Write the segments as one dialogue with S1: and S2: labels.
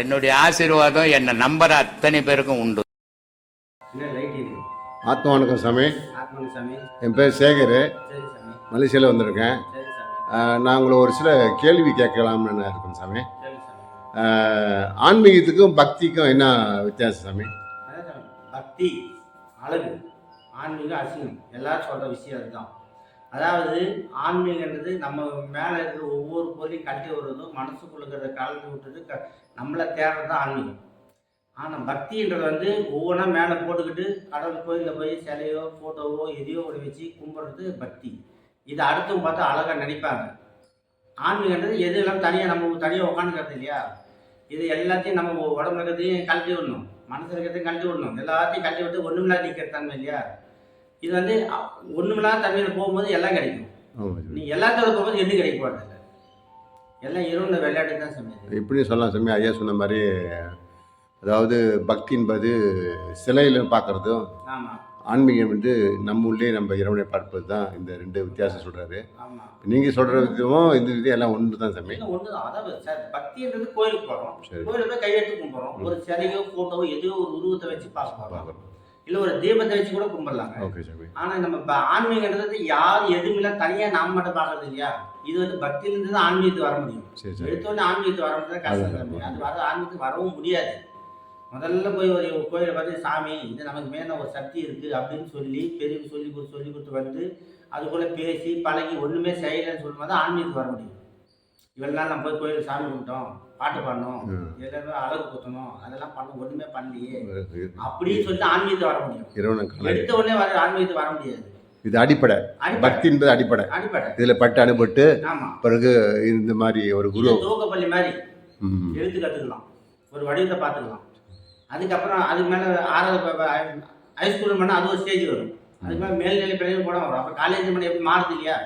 S1: என்னுடைய ஆசீர்வாதம் என்னை நம்புற அத்தனை பேருக்கும் உண்டு.
S2: ஆத்மா வணக்கம் சாமி. என் பேர் சேகர். மலேசியாவில் வந்திருக்கேன். நான் உங்களை ஒரு சில கேள்வி கேட்கலாம்னு நான் இருக்கேன் சாமி. ஆன்மீகத்துக்கும் பக்திக்கும் என்ன வித்தியாசம் சாமி?
S3: அதான் சாமி. பக்தி அழகு ஆன்மீகம் அசிங்கம். எல்லாரும் சொல்கிற விஷயம் அதுதான். அதாவது ஆன்மீகன்றது நம்ம மேலே இருக்கிற ஒவ்வொரு பொருளையும் கட்டி விடுறதும் மனசுக்குள்ள கலந்து விட்டுறது க நம்மளை தேடுறது தான் ஆன்மீகம். ஆனால் பக்தின்றது வந்து ஒவ்வொன்றா மேலே போட்டுக்கிட்டு கடவுள் கோயிலில் போய் சிலையோ ஃபோட்டோவோ எதையோ ஒரு வச்சு கும்பிட்றது பக்தி. இதை அடுத்தவங்க பார்த்தா அழகாக நினைப்பாங்க ஆன்மீகன்றது எது எல்லாம் தனியாக நம்ம தனியாக உட்காந்துக்கிறது இல்லையா? இது எல்லாத்தையும் நம்ம உடம்புல இருக்கிறதையும் கழட்டி விடணும் மனசில் இருக்கிறதையும் கழட்டி விடணும். எல்லாத்தையும் கழட்டி விட்டு ஒன்றுமில்லா நிற்கிற தன்மை இல்லையா? இது வந்து ஒண்ணுமில்லாத தன்மையில் போகும்போது எல்லாம் கிடைக்கும். நீ எல்லாத்தோட போகும்போது எதுவும் கிடைக்க போகிறது எல்லாம் இருந்த விளையாட்டு தான் சமையல்
S2: இப்படியும் சொல்லலாம் சாமி ஐயா சொன்ன மாதிரி அதாவது பக்தி என்பது சிலையில் பார்க்குறதும் ஆன்மீகம் வந்து நம்ம உள்ளே நம்ம இறைவனை பார்ப்பது தான் இந்த ரெண்டு வித்தியாசம் சொல்கிறாரு நீங்கள் சொல்கிற விதமும் இந்த விதம் எல்லாம் ஒன்று தான் சாமி.
S3: ஒன்று தான். அதாவது சார் பக்தின்றது கோயிலுக்கு போகிறோம் கோயிலுக்கு கையெழுத்து கும்பிட்றோம். ஒரு சிலையோ ஃபோட்டோவோ எதையோ ஒரு உருவத்தை வச்சு பார்க்க போகிறோம்
S2: பார்க்குறோம்
S3: இல்லை ஒரு தீபத்தை வச்சு கூட கும்பிடலாங்க. ஆனால் நம்ம இப்போ ஆன்மீகன்றது யார் எதுவுமில்ல தனியாக நாம் மட்டும் பார்க்கறது இல்லையா? இது வந்து பக்தியிலிருந்து தான் ஆன்மீகத்துக்கு வர முடியும். எடுத்தோடனே ஆன்மீகத்துக்கு வர முடியாது கஷ்டம். அது வர ஆன்மீகத்துக்கு வரவும் முடியாது. முதல்ல போய் ஒரு கோயிலை பார்த்து சாமி இது நமக்கு மேலே ஒரு சக்தி இருக்குது அப்படின்னு சொல்லி பெரியவங்க சொல்லி கொடுத்து சொல்லி கொடுத்து வந்து அதுக்குள்ளே பேசி பழகி ஒன்றுமே செய்யலைன்னு சொல்லும்போது தான் ஆன்மீகத்துக்கு வர முடியும். இவ்வளோ நாள் நம்ம போய் கோயிலுக்கு சாமி கும்பிட்டோம் பாட்டு பாடணும்
S2: ம்.
S3: எல்லாருமே அழகு குத்தணும் அதெல்லாம் பண்ண ஒன்றுமே பண்ணலையே. அப்படின்னு சொல்லிட்டு ஆன்மீகத்துக்கு வர முடியும். எடுத்த உடனே வர ஆன்மீகத்துக்கு வர முடியாது.
S2: இது அடிப்படை. பக்தி என்பது அடிப்படை.
S3: அடிப்படை.
S2: இதில் பட்டு அனுபவிட்டு பிறகு இந்த மாதிரி ஒரு குரு
S3: தூக்கப்பள்ளி மாதிரி. எழுத்து கற்றுக்கலாம் ஒரு வடிவத்தை பார்த்துக்கலாம். அதுக்கப்புறம் அதுக்கு மேலே ஆறாவது ஹைஸ்கூல் பண்ணால் அது ஒரு ஸ்டேஜ் வரும். அதுக்கு மேலே மேல்நிலை பள்ளியும் கூட வரும். அப்போ காலேஜ் பண்ண எப்படி மாறுது இல்லையா?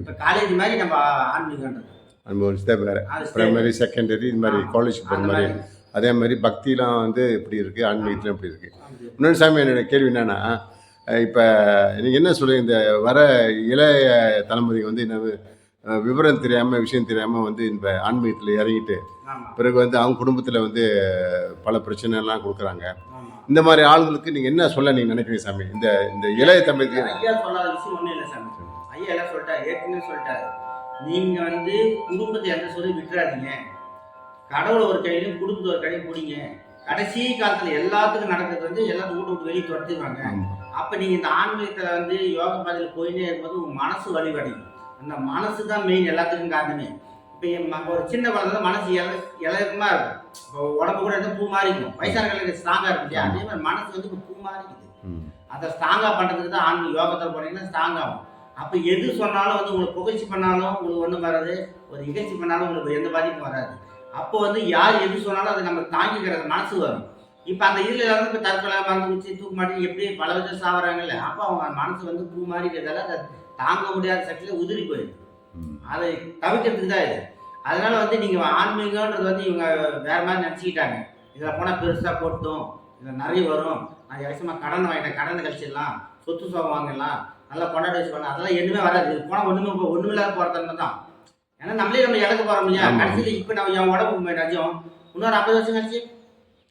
S3: இப்போ காலேஜ் மாதிரி நம்ம ஆன்மீகன்றது
S2: நம்ம ஒரு ஸ்டெப் வேறு. பிரைமரி செகண்டரி இது மாதிரி. காலேஜ் போகிற
S3: அந்த
S2: மாதிரி. அதே மாதிரி பக்திலாம் வந்து இப்படி இருக்குது ஆன்மீகத்திலும் இப்படி இருக்குது இன்னொரு சாமி என்னோட கேள்வி என்னன்னா இப்போ நீங்கள் என்ன சொல்லுங்க இந்த வர இளைய தலைமுறைக்கு வந்து என்ன விவரம் தெரியாமல் விஷயம் தெரியாமல் வந்து இந்த ஆன்மீகத்தில் இறங்கிட்டு பிறகு வந்து அவங்க குடும்பத்தில் வந்து பல பிரச்சனைலாம் கொடுக்குறாங்க. இந்த மாதிரி ஆளுங்களுக்கு நீங்கள் என்ன சொல்ல நீங்கள் நினைக்கிறீங்க சாமி? இந்த இந்த இளைய தமிழுக்கு
S3: ஐயா சொல்லாத விஷயம் ஒன்றும் இல்லை சாமி. ஐயா எல்லாம் சொல்லிட்டாரு ஏற்கனவே சொல்லிட்டாரு. நீங்கள் வந்து குடும்பத்தை எந்த சொல்லி விட்டுறாதீங்க. கடவுளை ஒரு கையிலையும் குடும்பத்தை ஒரு கையிலையும் பிடிங்க. கடைசி காலத்தில் எல்லாத்துக்கும் நடக்கிறது வந்து எல்லாத்தையும் வீட்டு விட்டு வெளியே துரத்துவாங்க அப்போ நீங்கள் இந்த ஆன்மீகத்தில் வந்து யோக பாதையில் போயினே இருக்கும்போது உங்கள் மனசு வலிவடையும் அந்த மனசு தான் மெயின் எல்லாத்துக்கும் காரணமே. இப்போ ஒரு சின்ன குழந்தை மனசு இல இலக்கமா இருக்கும். இப்போ உடம்பு கூட இருந்தால் பூ இருக்கும். வயசானவங்களுக்கு ஸ்ட்ராங்காக இருக்கும் இல்லையா? அதே மாதிரி மனசு வந்து இப்போ பூ மாதிரி இருக்குது.
S2: ம்.
S3: அதை ஸ்ட்ராங்காக பண்ணுறதுக்கு தான் ஆன்மீக யோகத்தில் போனீங்கன்னா ஸ்ட்ராங் ஆகும். அப்போ எது சொன்னாலும் வந்து உங்களுக்கு புகழ்ச்சி பண்ணாலும் உங்களுக்கு ஒன்றும் வராது. ஒரு இகழ்ச்சி பண்ணாலும் உங்களுக்கு எந்த பாதிப்பும் வராது. அப்போ வந்து யார் எது சொன்னாலும் அதை நம்ம தாங்கிக்கிறது மனசு வரும். இப்போ அந்த இதில் எல்லாரும் இப்போ தற்கொலை மருந்து குச்சி தூக்கு மாட்டி எப்படி பல விதம் சாவறாங்கல்ல அப்போ அவங்க மனசு வந்து பூ மாதிரி இருக்கிறதால அதை தாங்க முடியாத சக்தியில் உதிரி போயிடுது.
S2: ம்.
S3: அதை தவிர்க்கிறதுக்கு தான் இது. அதனால வந்து நீங்கள் ஆன்மீகன்றது வந்து இவங்க வேற மாதிரி நினச்சிக்கிட்டாங்க இதில் போனால் பெருசாக போட்டும். இதில் நிறைய வரும். நான் இலட்சமாக கடன் வாங்கிட்டேன். கடனை கழிச்சிடலாம். சொத்து சோகம் வாங்கிடலாம். நல்லா கொண்டாடி வச்சு பண்ணலாம் அதெல்லாம் எதுவுமே வராது. இது போனால் ஒன்றுமே போ- ஒண்ணுமே இல்லாத போகிற தன்மை தான். ஏன்னா நம்மளே நம்ம இழக்க போகிறோம் இல்லையா. கடைசியில் இப்போ நம்ம என் உடம்பு நஜம் இன்னொரு ஐம்பது வருஷம் கழிச்சு?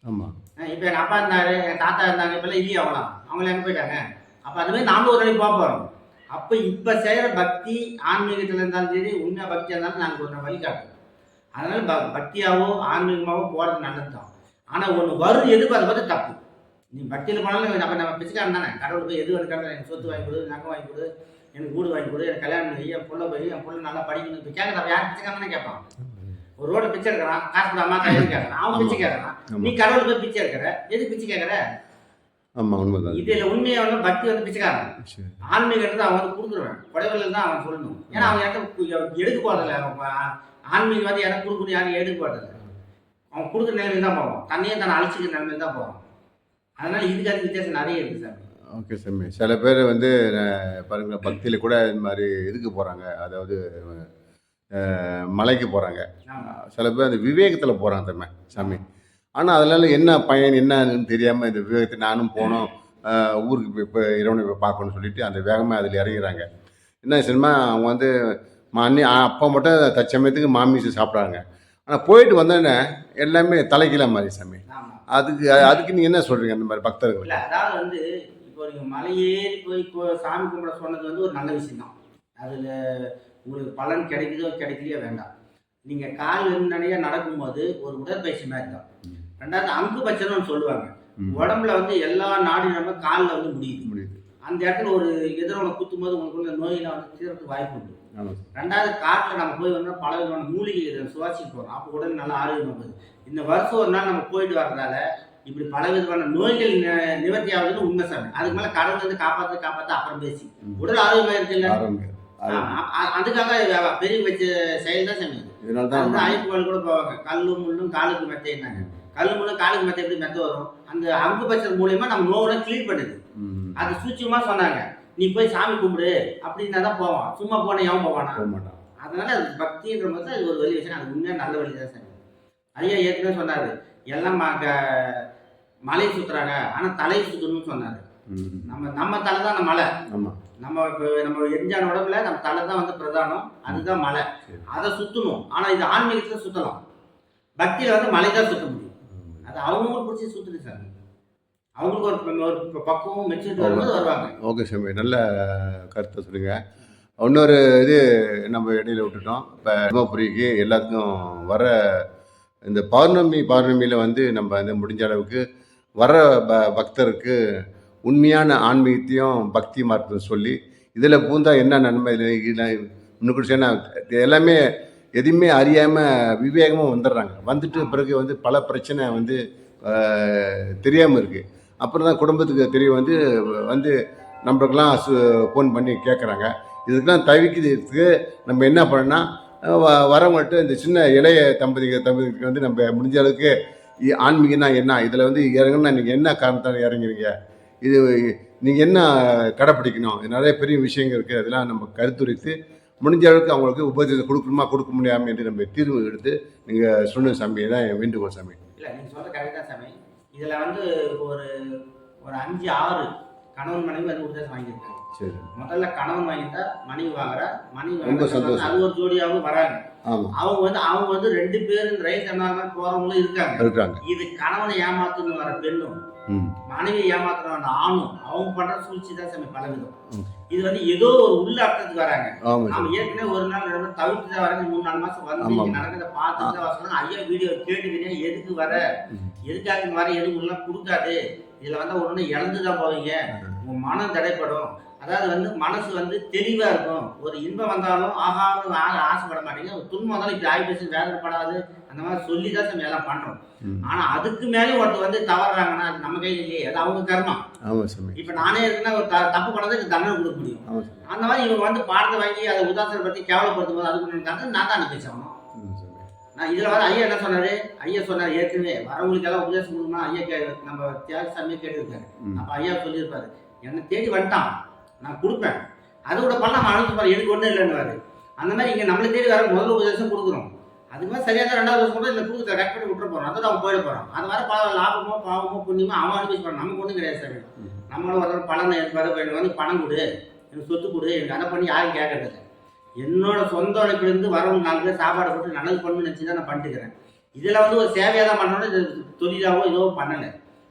S2: ஆமாம்
S3: இப்போ எங்கள் அப்பா இருந்தாரு எங்கள் தாத்தா இருந்தாங்க இப்போல்லாம் இல்லையா அவங்களாம்? அவங்கள எங்கே போயிட்டாங்க? அப்போ அதுமாதிரி நாமளும் ஒரு நாளைக்கு போக போகிறோம் அப்போ இப்போ செய்கிற பக்தி ஆன்மீகத்தில் இருந்தாலும் சரி உண்மையாக பக்தியாக இருந்தாலும் நாங்கள் ஒரு வழிகாட்டுறோம் அதனால் ப பக்தியாவோ ஆன்மீகமாவோ போகிறது நல்லது தான் ஆனால் ஒன்று வரும் எதுக்கு அதை பார்த்து தப்பு. நீ பக்தியில் போனாலும் நம்ம நம்ம பிச்சைக்காரன் தானே? கடவுள் போய் எது கடவுள் எனக்கு சொத்து வாங்கி கொடு நகை வாங்கி கொடு எனக்கு வீடு வாங்கி கொடு எனக்கு கல்யாணம் பண்ணி என் புள்ள போய் என் புள்ள நல்லா படிக்கணும். இப்போ கேட்கறத யார் பிச்சைக்காரன் கேட்பான் ஒரு ரோட பிச்சை எடுக்கிறான் காசு அம்மா கையில் கேட்கறான் அவன் பிச்சை கேட்கறான் நீ கடவுள் போய் பிச்சை எடுக்கிற? எது பிச்சை கேட்கற
S2: ஆமாம் உண்மைதான்.
S3: இதுல உண்மையா வந்து பக்தி வந்து பிச்சைக்காரன். ஆன்மீகத்தை அவன் வந்து கொடுத்துருவேன். குறைவில் தான் அவன் சொல்லணும். ஏன்னா அவன் யார்ட்ட எடுக்க போறதில்ல அவன் ஆன்மீகம் வந்து எனக்கு கொடுக்கணும் யாரும் எடுக்க போறதில்ல அவன் கொடுக்குற நிலைமையில் தான் போவான். தன்னையே தான் அழிச்சிக்கிற நிலைமையில் தான் போவான். அதனால இதுக்கு அது வித்தியாசம் நிறைய இருக்கு சார்.
S2: ஓகே சாமி. சில பேர் வந்து அஹ், பாருங்களேன் பக்தியில் கூட இந்த மாதிரி இதுக்கு போகிறாங்க அதாவது மலைக்கு போகிறாங்க சில பேர் அந்த விவேகத்தில் போகிறாங்க தம்மை சாமி. ஆனால் அதனால என்ன பயன் என்னன்னு தெரியாமல் இந்த விவேகத்தை நானும் போனோம் ஊருக்கு போய் இப்போ இறைவனை போய் பார்க்கணும்னு சொல்லிட்டு அந்த வேகமாக அதில் இறங்குறாங்க. என்ன சினிமா அவங்க வந்து மா அண்ணி அப்பா மட்டும் தற்சமயத்துக்கு மாமிசை சாப்பிட்றாங்க. ஆனால் போயிட்டு வந்தோடனே எல்லாமே தலைகீழ மாதிரி சாமி. அதுக்கு அதுக்கு நீங்கள் என்ன சொல்கிறீங்க அந்த மாதிரி பக்தர்கள்?
S3: அதாவது வந்து இப்போ நீங்க மலையேறி போய் சாமி கும்பிட சொன்னது வந்து ஒரு நல்ல விஷயம் தான் அதுல உங்களுக்கு பலன் கிடைக்குதோ கிடைக்கலையோ வேண்டாம். நீங்க கால் நிறைய நடக்கும்போது ஒரு உடற்பயிற்சி மாதிரி தான். ரெண்டாவது அங்கு பட்சம்னு சொல்லுவாங்க. உடம்புல வந்து எல்லா நாடி நம்ம காலில் வந்து முடியுது. அந்த இடத்துல ஒரு எதிரவனை குத்தும் போது உங்களுக்குள்ள நோயெல்லாம் வந்து தீர்றதுக்கு வாய்ப்பு உண்டு. ரெண்டாவது காட்டில் நம்ம போய் வந்தோம்னா பல விதமான மூலிகை சுவாசிக்க போகிறோம் அப்போ உடல் நல்லா ஆரோக்கியமாக போகுது. இந்த வருஷம் ஒரு நாள் நம்ம போயிட்டு வர்றதால இப்படி பல விதமான நோய்கள் நிவர்த்தி ஆகுதுன்னு உண்மை சாமி. அதுக்கு மேலே கடவுள் வந்து காப்பாற்ற காப்பாற்ற அப்புறம் பேசி. உடல் ஆரோக்கியமாக இருக்குல்ல அதுக்காக பெரிய வச்ச செயல் தான் சாமி
S2: தான்
S3: ஐயப்பன் கூட போவாங்க. கல்லு முள்ளும் காலுக்கு மெத்தைன்னாங்க கல்லு முள்ளும் காலுக்கு மெத்தை எப்படி மெத்த வரும்? அந்த அங்கு பட்சம் மூலியமா நம்ம நோவோட க்ளீன் பண்ணுது. அது சூட்சமா சொன்னாங்க. நீ போய் சாமி கும்பிடு. அப்படின்னா தான் போவான். சும்மா போன எவன் போவானா?
S2: போக மாட்டான்
S3: அதனால அது பக்தின்ற போது தான் இது ஒரு வழி விஷயம் அது உண்மையாக நல்ல வழி தான் சார். ஐயா ஏற்கனவே சொன்னாரு. எல்லாம் மலை சுத்துறாங்க. ஆனா தலை சுத்தணும்னு சொன்னாரு. நம்ம நம்ம தலை தான் நம்ம மலை. நம்ம இப்போ நம்ம எரிஞ்சான உடம்புல நம்ம தலை தான் வந்து பிரதானம். அதுதான் மலை. அதை சுத்தணும். ஆனா இது ஆன்மீகத்துல சுத்தலாம். பக்தியில வந்து மலை தான் சுத்த முடியும். அது அவங்களுக்கு பிடிச்சி சுத்துது சார். அவங்களுக்கு ஒரு ஒரு பக்குவம் மெச்சூரிட்டி வரும்போது வருவாங்க.
S2: ஓகே சாமி. நல்ல கருத்தை சொல்லுங்க. இன்னொரு இது நம்ம இடையில விட்டுட்டோம். இப்போ தர்மபுரிக்கு எல்லாத்துக்கும் வர இந்த பௌர்ணமி பௌர்ணமியில் வந்து நம்ம வந்து முடிஞ்ச அளவுக்கு வர ப பக்தருக்கு உண்மையான ஆன்மீகத்தையும் பக்தி மார்க்கத்தை சொல்லி இதில் பூந்தா என்ன நன்மை இன்னும் சொன்னா, இது எல்லாமே எதுவுமே அறியாமல் விவேகமாக வந்துடுறாங்க. வந்துட்டு பிறகு வந்து பல பிரச்சனை வந்து தெரியாமல் இருக்குது அப்புறம் தான் குடும்பத்துக்கு தெரிய வந்து வந்து நம்மளுக்கெல்லாம் ஃபோன் பண்ணி கேட்குறாங்க இதுக்கெல்லாம் தவிக்கிறதுக்கு நம்ம என்ன பண்ணோன்னா வ- வரவங்கள்ட்ட இந்த சின்ன இளைய தம்பதிகள் தம்பதிக்கு வந்து நம்ம முடிஞ்ச அளவுக்கு இ- ஆன்மீகம்னா என்ன? இதில் வந்து இறங்குனா நீங்கள் என்ன காரணத்தால் இறங்குறீங்க? இது நீங்கள் என்ன கடைப்பிடிக்கணும்? இது நிறைய பெரிய விஷயங்கள் இருக்குது அதெல்லாம் நம்ம கருத்துரைத்து முடிஞ்ச அளவுக்கு அவங்களுக்கு உபதேசம் கொடுக்கணுமா கொடுக்க முடியாமல் என்று நம்ம தீர்வு எடுத்து நீங்கள் சொன்ன சாமி தான் வேண்டுகோள் சாமி.
S3: இல்லை நீங்கள் சொல்கிற கரெக்டாக சாமி. இதுல வந்து ஒரு ஒரு அஞ்சு ஆறு கணவன் மனைவி வந்து உபதேசம் வாங்கியிருக்காங்க.
S2: சரி.
S3: முதல்ல கணவன் வாங்கிட்டா மனைவி வாங்குறா மனைவி வாங்குறா. அது ஒரு ஜோடியாகவும் வராங்க. அவங்க வந்து அவங்க வந்து ரெண்டு பேரும் ரைட் சொன்னாங்க போறவங்களும் இருக்காங்க. இது கணவனை ஏமாத்துன்னு வர பெண்ணும் மனைவி ஏமாத்துற அந்த ஆணும் அவங்க பண்ற சூழ்ச்சி தான் பலவிதம். இது வந்து ஏதோ ஒரு உள்ள அர்த்தத்துக்கு வராங்க நாம ஏற்கனவே ஒரு நாள் நாள் தவிர்த்து தான் வராங்க மூணு நாலு மாசம் வந்து. நடக்கிறத பார்த்துட்டு தான் சொன்னாங்க. ஐயா வீடியோ கேட்டுக்கினே எதுக்கு வர. எதுக்காக வர எதுவும் எல்லாம் கொடுக்காது? இதுல வந்து ஒண்ணு இழந்து தான் போவீங்க. உங்க மனம் தடைப்படும். அதாவது வந்து மனசு வந்து தெளிவா இருக்கும். ஒரு இன்பம் வந்தாலும் ஆகான்னு ஆ- ஆசைப்பட மாட்டீங்க. ஒரு துன்பம் வந்தாலும் இப்படி பேசி வேதனைப்படாது. அந்த மாதிரி சொல்லி தான் நம்ம எல்லாம் பண்றோம். ஆனா அதுக்கு மேலே ஒருத்தர் வந்து தவறுறாங்கன்னா அது நம்ம கையில் இல்லையே அது அவங்க கர்மம். இப்ப நானே இருக்குன்னா ஒரு தப்பு பண்ணதுக்கு தண்டனை கொடுக்க முடியும். அந்த மாதிரி இவங்க வந்து பாடத்தை வாங்கி அதை உதாசனப்படுத்தி கேவலப்படுத்தும் போது அதுக்கு தண்டனை நான் தான் அனுப்பிச்சவனும் நான் இதுல வந்து ஐயா என்ன சொன்னாரு? ஐயா சொன்னார் ஏற்கனவே வரவங்களுக்கு எல்லாம் உபதேசம் கொடுக்கணும் ஐயா கே நம்ம தியாகசாமியே கேட்டிருக்காரு. அப்ப ஐயா சொல்லியிருப்பாரு என்னை தேடி வந்துட்டான் நான் கொடுப்பேன். அதோட பணம் அவன் அனுப்பிச்சு பாரு எனக்கு ஒன்றும் இல்லைன்னு அந்த மாதிரி இங்க நம்மளை தேடி வர முதல் உபதேசம் கொடுக்குறோம். அதுக்கு மேலே சரியாக ரெண்டாவது வருஷம் கூட இல்லை கொடுத்து கரெக்ட் பண்ணி விட்டுற போறோம். அதோட அவன் போயிட போறான் அது வர பல லாபமோ பாவமோ புண்ணியமோ அவன் அனுப்பிச்சு போறான் நமக்கு ஒன்றும் கிடையாது சார். நம்மளும் ஒரு பலனை இருப்பாரு எனக்கு வந்து பணம் கொடு. எனக்கு சொத்து கொடு. எனக்கு அதை பண்ணி யாரும் கேட்கறது என்னோட சொந்த உழைப்பிலிருந்து வரவங்க நாலு பேர் சாப்பாடு போட்டு நல்லது பண்ணணும்னு நினச்சி தான் நான் பண்ணிட்டுக்கிறேன் இதில் வந்து ஒரு சேவையாக தான் பண்ணணும் இது தொழிலாவோ இதோ பண்ணலை.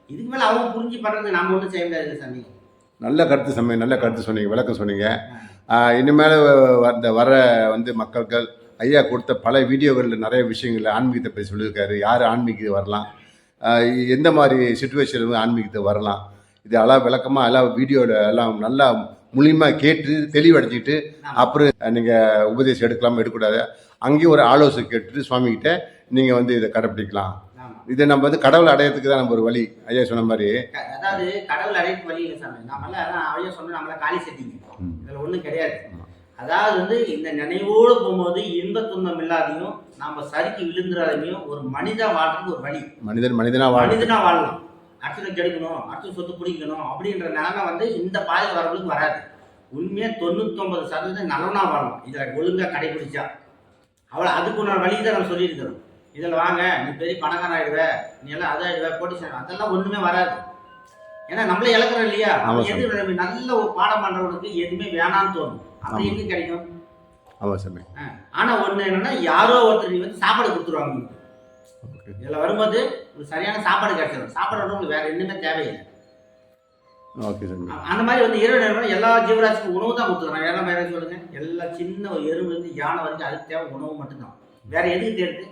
S3: இதுக்கு மேலே அவங்க புரிஞ்சு பண்ணுறது நம்ம ஒன்றும் செய்ய முடியாது சாமி
S2: நல்ல கருத்து சொன்னீங்க நல்ல கருத்து சொன்னீங்க விளக்கம் சொன்னீங்க. இனிமேல் வந்த வர வந்து மக்கள்கள் ஐயா கொடுத்த பல வீடியோகளில் நிறைய விஷயங்கள் ஆன்மீகத்தை பற்றி சொல்லியிருக்காரு. யார் ஆன்மீகத்துக்கு வரலாம்? எந்த மாதிரி சுச்சுவேஷன் வந்து ஆன்மீகத்துக்கு வரலாம்? இது எல்லாம் விளக்கமாக எல்லாம் வீடியோவில் எல்லாம் நல்லா முழுமையாக கேட்டு தெளிவடைஞ்சிட்டு அப்புறம் நீங்கள் உபதேசம் எடுக்கலாமா? எடுக்கக்கூடாது. அங்கேயும் ஒரு ஆலோசனை கேட்டுட்டு சுவாமிகிட்ட நீங்கள் வந்து இதை கடைப்பிடிக்கலாம். இதை நம்ம வந்து கடவுள் அடையறதுக்கு தான் நம்ம ஒரு வழி. ஐயா சொன்ன மாதிரி.
S3: அதாவது கடவுள் அடையிறது வழி இல்லை சாமி. அதான் அவைய சொன்ன நம்மள காலி செட்டிங்க
S2: ம்.
S3: இதில் ஒன்றும் கிடையாது. அதாவது வந்து இந்த நினைவோடு போகும்போது இன்ப துன்பம் இல்லாதையும் நம்ம சறுக்கி விழுந்துடாதையும் ஒரு மனிதா வாழ்றதுக்கு ஒரு வழி.
S2: மனிதன் மனிதனாக வாழ
S3: மனிதனா வாழலாம். அடுத்ததை கெடுக்கணும் அடுத்த சொத்து பிடிக்கணும் அப்படின்ற நிலைமை வந்து இந்த பாதையில் வரவங்களுக்கு வராது. உண்மையாக தொண்ணூத்தொன்பது சதவீதம் நல்லவனா வாழலாம். இதில் ஒழுங்காக கடைபிடிச்சா அவ்வளோ அதுக்கு உண்டான வழி தான் நம்ம சொல்லியிருக்கிறோம். இதில் வாங்க நீ பெரிய பணக்காரன் ஆயிடுவ நீ எல்லாம் அதை ஆயிடுவ கோட்டீஸ்வரன் அதெல்லாம் ஒன்றுமே வராது. ஏன்னா நம்மளே இழக்கிறோம் இல்லையா? எது நல்ல ஒரு பாடம் பண்ணுறவனுக்கு எதுவுமே வேணாம்னு தோணும். அப்படி எங்கே கிடைக்கும்?
S4: ஆனா ஒண்ணு என்னன்னா யாரோ ஒருத்தர் நீ வந்து சாப்பாடு கொடுத்துருவாங்க. இதுல வரும்போது ஒரு சரியான சாப்பாடு கிடைச்சிடும் சாப்பாடு வந்து உங்களுக்கு வேற எதுவுமே தேவையில்லை. அந்த மாதிரி வந்து இரவு நேரம் எல்லா ஜீவராசிக்கும் உணவு தான் கொடுத்துருக்காங்க வேற மாதிரி சொல்லுங்க. எல்லா சின்ன ஒரு எறும்பு இருந்து யானை வரைக்கும் அதுக்கு தேவை உணவு மட்டும்தான். வேற எதுக்கு தேடுது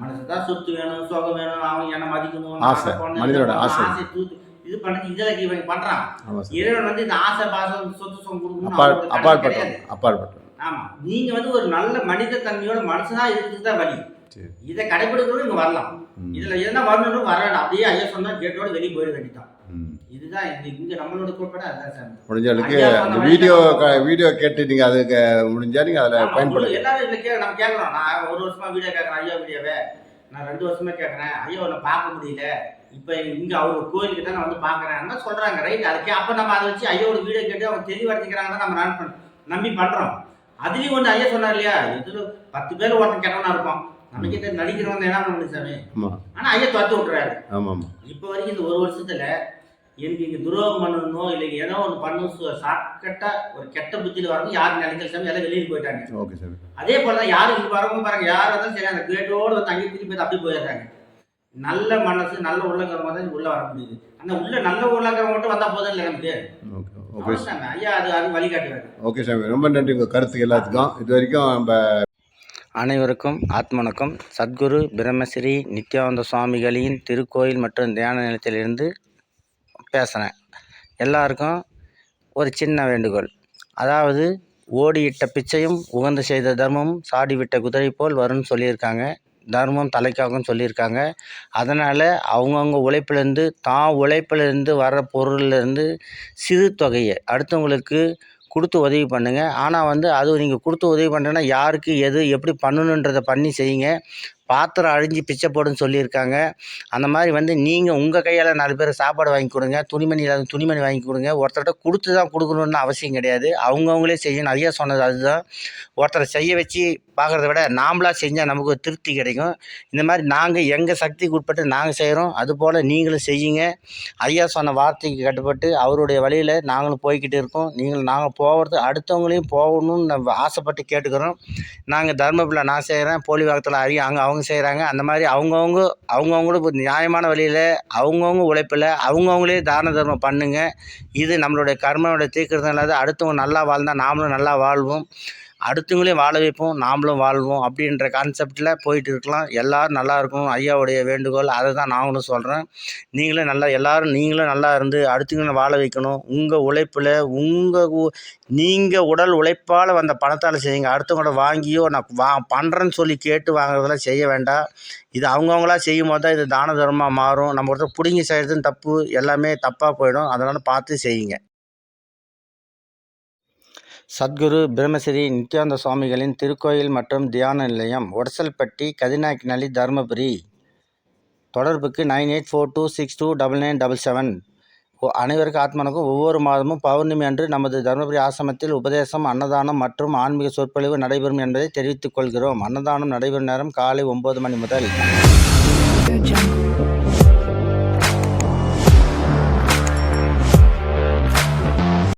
S4: மனசு தான் சொத்து வேணும் சோகம் வேணும் அவன் என்ன மதிக்கணும்.
S2: ஆசை.
S4: தூத்து இது பண்ணி இதில் இவன்
S2: சார்.
S4: இறைவன் வந்து இந்த ஆசை பாசம் சொத்து சோகம் கொடுக்கணும்
S2: அப்பால்
S4: கிடையாது. ஆமா. நீங்க வந்து ஒரு நல்ல மனித தன்மையோட மனுஷனா இருக்கிறது தான் வழி. இதை கடைபிடிக்கிறவங்க இங்க வரலாம். இதுல எதுனா வரணும் வர வேண்டாம். அப்படியே ஐயா சொன்னா கேட்டோட வெளியே போயிட வேண்டியதான் இதுதான் இது. இங்க நம்மளோட கோட்பாடு அதுதான் சார்.
S2: முடிஞ்ச அளவுக்கு அந்த வீடியோ வீடியோ கேட்டு நீங்கள் அதுக்கு முடிஞ்சா நீங்கள் அதில்
S4: எல்லாரும் இதுல கே நம்ம கேட்கறோம் நான் ஒரு வருஷமா வீடியோ கேட்கறேன் ஐயா வீடியோவை. நான் ரெண்டு வருஷமா கேட்கறேன். ஐயா உன்னை பார்க்க முடியல. இப்ப இங்க அவர் கோயிலுக்கு தான் நான் வந்து பாக்குறேன். சொல்றாங்க ரைட் அதுக்கே அப்ப நம்ம அதை வச்சு ஐயோட வீடியோ கேட்டு அவங்க தெளிவடுத்திக்கிறாங்க நம்ம பண்ண நம்பி பண்றோம். அதுலயும் ஒண்ணு ஐயா சொன்னார் இல்லையா இதுல பத்து பேர் ஒருத்தன் கெட்டவனா இருப்பான். நமக்கு இந்த நடிக்கிறவங்க என்ன பண்ண சாமி.
S2: ஆமாம்
S4: ஆனா ஐயா துரத்தி விட்டுறாரு.
S2: ஆமாம்.
S4: இப்போ வரைக்கும் இந்த ஒரு வருஷத்துல எனக்கு இங்க துரோகம் பண்ணணும் இல்லை ஏதோ ஒன்று பண்ணணும் ஷார்ட்கட்டா ஒரு கெட்ட புத்தியில வரணும் யாரும் நினைக்கல சாமி எல்லாம் வெளியே போயிட்டாங்க.
S2: Okay sir.
S4: அதே போல தான் யாரும் இங்க வரவங்க பாருங்க யாரும் தான் சரி அந்த வந்து அங்கே திருப்பி வந்து அப்படியே போயிடுறாங்க. நல்ல மனசு நல்ல உள்ளங்கிறவங்க தான் உள்ள வர முடியுது. அந்த உள்ள நல்ல உள்ளங்கிறவங்க மட்டும் வந்தா போதும் இல்லை நமக்கு
S2: ஓகே.
S4: ஐயா அது அது வழிகாட்டுவாரு
S2: ஓகே சாமி ரொம்ப நன்றி. உங்கள் கருத்துக்கு எல்லாத்துக்கும். இது வரைக்கும் நம்ம
S3: அனைவருக்கும் ஆத்மனுக்கும் சத்குரு பிரம்மஸ்ரீ நித்யானந்த சுவாமிகளின் திருக்கோயில் மற்றும் தியான நிலையத்திலிருந்து பேசுகிறேன் எல்லாருக்கும் ஒரு சின்ன வேண்டுகோள். அதாவது ஓடியிட்ட பிச்சையும் உகந்து செய்த தர்மமும் சாடிவிட்ட குதிரை போல் வரும்னு சொல்லியிருக்காங்க. தர்மம் தலைக்காகும் சொல்லியிருக்காங்க. அதனால் அவங்கவுங்க உழைப்பிலேருந்து தான் உழைப்பிலேருந்து வர பொருள்லேருந்து சிறு தொகையை அடுத்தவங்களுக்கு கொடுத்து உதவி பண்ணுங்கள் ஆனால் வந்து அது நீங்கள் கொடுத்து உதவி பண்ணுறேன்னா யாருக்கு எது எப்படி பண்ணணுன்றதை பண்ணி செய்யுங்க. பாத்திரம் அழிஞ்சு பிச்சை போடுன்னு சொல்லியிருக்காங்க. அந்த மாதிரி வந்து நீங்கள் உங்கள் கையால் நாலு பேர் சாப்பாடு வாங்கி கொடுங்க. துணிமணி இல்லாத துணிமணி வாங்கி கொடுங்க. ஒருத்தர்கிட்ட கொடுத்து தான் கொடுக்கணுன்னு அவசியம் கிடையாது. அவங்கவுங்களே செய்யணும். ஐயா சொன்னது அதுதான். ஒருத்தரை செய்ய வச்சு பார்க்குறத விட நாம்ளாக செஞ்சால் நமக்கு ஒரு திருப்தி கிடைக்கும். இந்த மாதிரி நாங்கள் எங்கள் சக்திக்கு உட்பட்டு நாங்கள் செய்கிறோம் அதுபோல் நீங்களும் செய்யுங்க. ஐயா சொன்ன வார்த்தைக்கு கட்டுப்பட்டு அவருடைய வழியில் நாங்களும் போய்கிட்டு இருக்கோம். நீங்கள் நாங்கள் போகிறது அடுத்தவங்களையும் போகணும்னு நம்ம ஆசைப்பட்டு கேட்டுக்கிறோம். நாங்கள் தர்மபுரியில் நான் செய்கிறேன் போலிவாக்கத்தில் அறிய அங்கே அவங்க அவங்க செய்கிறாங்க அந்த மாதிரி அவங்கவுங்க அவங்கவுங்களும் ஒரு நியாயமான வழியில் அவங்கவுங்க உழைப்பில் அவங்கவுங்களே தான தர்மம் பண்ணுங்க. இது நம்மளுடைய கர்மனுடைய தீர்க்கறதுனால இல்லாத அடுத்தவங்க நல்லா வாழ்ந்தால் நாமளும் நல்லா வாழ்வோம். அடுத்தவங்களையும் வாழ வைப்போம் நாமளும் வாழ்வோம் அப்படின்ற கான்செப்டில் போயிட்டு இருக்கலாம். எல்லோரும் நல்லா இருக்கணும் ஐயாவுடைய வேண்டுகோள் அதை தான் நாங்களும் சொல்கிறேன் நீங்களும் நல்லா எல்லோரும் நீங்களும் நல்லா இருந்து அடுத்தவங்களும் வாழ வைக்கணும். உங்கள் உழைப்பில் உங்கள் நீங்கள் உடல் உழைப்பால் வந்த பணத்தால் செய்யுங்க. அடுத்தவங்களோட வாங்கியோ நான் வா பண்ணுறேன்னு சொல்லி கேட்டு வாங்குறதெல்லாம் செய்ய வேண்டாம். இது அவங்கவுங்களா செய்யும் போது தான் இது தான தர்மமாக மாறும். நம்ம ஒருத்தர் பிடுங்கி செய்கிறதுன்னு தப்பு. எல்லாமே தப்பாக போயிடும். அதனால் பார்த்து செய்யுங்க. சத்குரு பிரம்மஸ்ரீ நித்யானந்த சுவாமிகளின் திருக்கோயில் மற்றும் தியான நிலையம் ஒடசல்பட்டி கதிநாயக்கனளி தருமபுரி. தொடர்புக்கு nine eight four two six two double nine double seven. அனைவருக்கும் ஆத்மனுக்கும் ஒவ்வொரு மாதமும் பௌர்ணமி அன்று நமது தருமபுரி ஆசிரமத்தில் உபதேசம் அன்னதானம் மற்றும் ஆன்மீக சொற்பொழிவு நடைபெறும் என்பதை தெரிவித்துக் கொள்கிறோம். அன்னதானம் நடைபெறும் நேரம் காலை ஒம்பது மணி முதல்.
S5: Jungle.